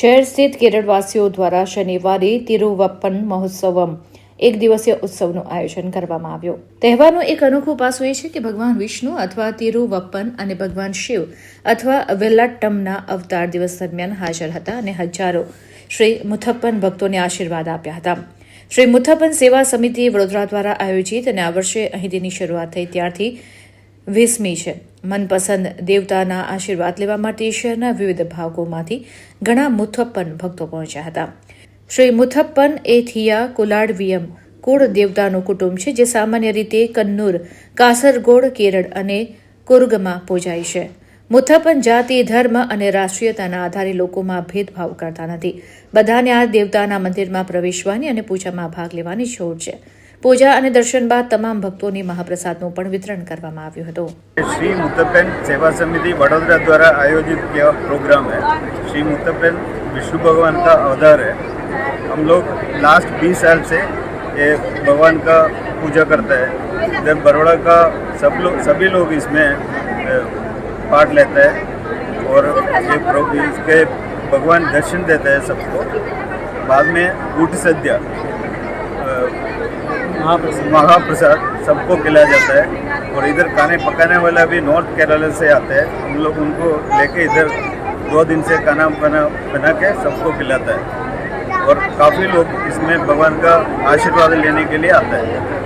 શહેર સ્થિત કેરળવાસીઓ દ્વારા શનિવારે તિરુવપ્પન મહોત્સવમ, એક દિવસીય ઉત્સવનું આયોજન કરવામાં આવ્યું. તહેવારનું એક અનોખું પાસું એ છે કે ભગવાન વિષ્ણુ અથવા તિરુવપ્પન અને ભગવાન શિવ અથવા વેલાટ્ટમના અવતાર દિવસ દરમિયાન હાજર હતા અને હજારો શ્રી મુથપ્પન ભક્તોને આશીર્વાદ આપ્યા હતા. શ્રી મુથપ્પન સેવા સમિતિ વડોદરા દ્વારા આયોજિત અને આ વર્ષે અહીં તેની શરૂઆત થઈ ત્યારથી વીસમી છે. મનપસંદ દેવતાના આશીર્વાદ લેવા માટે શહેરના વિવિધ ભાગોમાંથી ઘણા મુથપ્પન ભક્તો પહોંચ્યા હતા. શ્રી મુથપ્પન એ થિયા કુલાડવિયમ કુળ દેવતાનું કુટુંબ છે, જે સામાન્ય રીતે કન્નૂર કાસરગોડ કેરળ અને કુર્ગમાં પૂજાય છે. મુથપ્પન જાતિ ધર્મ અને રાષ્ટ્રીયતાના આધારે લોકોમાં ભેદભાવ કરતા નથી બધાને આ દેવતાના મંદિરમાં પ્રવેશવાની અને પૂજામાં ભાગ લેવાની છૂટ છે પૂજા અને દર્શન બાદ તમામ ભક્તોને મહાપ્રસાદનું પણ વિતરણ કરવામાં આવ્યું હતું श्री मुत्तपेन सेवा समिति वडोदरा द्वारा आयोजित किया प्रोग्राम है श्री मुत्तपेन विष्णु भगवान का अवतार है हम लोग लास्ट 20 साल से ये भगवान का पूजा करते हैं इधर बड़ोड़ा का सब लोग सभी लोग इसमें अ, पार्ट लेते हैं और ये प्रो- इसके भगवान दर्शन देते हैं सबको। बाद में ऊट सद्या महाप्रसाद सबको खिलाया जाता है और इधर खाने पकाने वाला भी नॉर्थ केरला से आते हैं। हम लोग, उनको लेके इधर दो दिन से खाना बना बना के सबको खिलाता है। और काफ़ी लोग इसमें भगवान का आशीर्वाद लेने के लिए आते हैं।